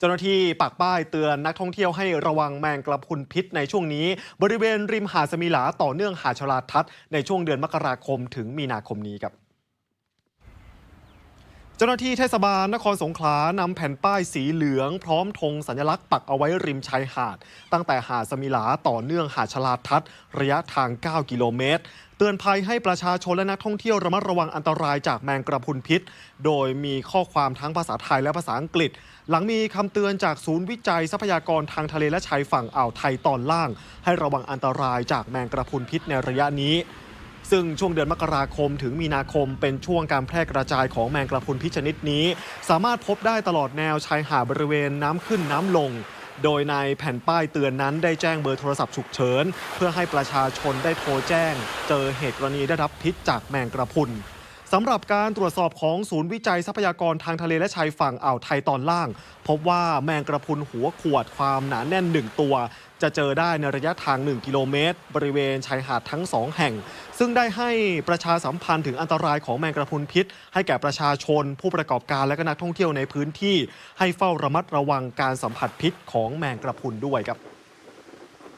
เจ้าหน้าที่ปักป้ายเตือนนักท่องเที่ยวให้ระวังแมงกระพุนพิษในช่วงนี้ บริเวณริมหาดสมิลาต่อเนื่องหาดชลาทัศน์ในช่วงเดือนมกราคมถึงมีนาคมนี้ครับ เจ้าหน้าที่เทศบาลนครสงขลานำแผ่นป้ายสีเหลือง พร้อมธงสัญลักษณ์ปักเอาไว้ริมชายหาด ตั้งแต่หาดสมิลาต่อเนื่องหาดชลาทัศน์ระยะทาง 9 กิโลเมตร เตือนภัยให้ประชาชนและนักท่องเที่ยวระมัดระวังอันตรายจากแมงกระพุนพิษ โดยมีข้อความทั้งภาษาไทยและภาษาอังกฤษ หลังมีคำเตือนจากศูนย์วิจัยทรัพยากรทางทะเลและชายฝั่งอ่าวไทยตอนล่าง ให้ระวังอันตรายจากแมงกระพุนพิษในระยะนี้ ซึ่งช่วงเดือนมกราคมถึงมีนาคมเป็นช่วงการแพร่กระจายของแมงกระพุนพิษชนิดนี้ สามารถพบได้ตลอดแนวชายหาดบริเวณน้ำขึ้นน้ำลงโดยในแผ่นป้ายเตือนนั้นได้แจ้งเบอร์โทรศัพท์ฉุกเฉิน เพื่อให้ประชาชนได้โทรแจ้ง เจอเหตุกรณีได้รับพิษจากแมงกระพุน สำหรับการตรวจสอบของศูนย์วิจัยทรัพยากรทางทะเลและชายฝั่งอ่าวไทยตอนล่าง พบว่าแมงกระพุนหัวขวดความหนาแน่น 1 ตัว จะเจอได้ในระยะทาง 1 กิโลเมตร บริเวณชายหาดทั้ง 2 แห่ง ซึ่งได้ให้ประชาสัมพันธ์ถึงอันตรายของแมงกระพุนพิษ ให้แก่ประชาชน ผู้ประกอบการและก็นักท่องเที่ยวในพื้นที่ ให้เฝ้าระมัดระวังการสัมผัสพิษของแมงกระพุนด้วยครับ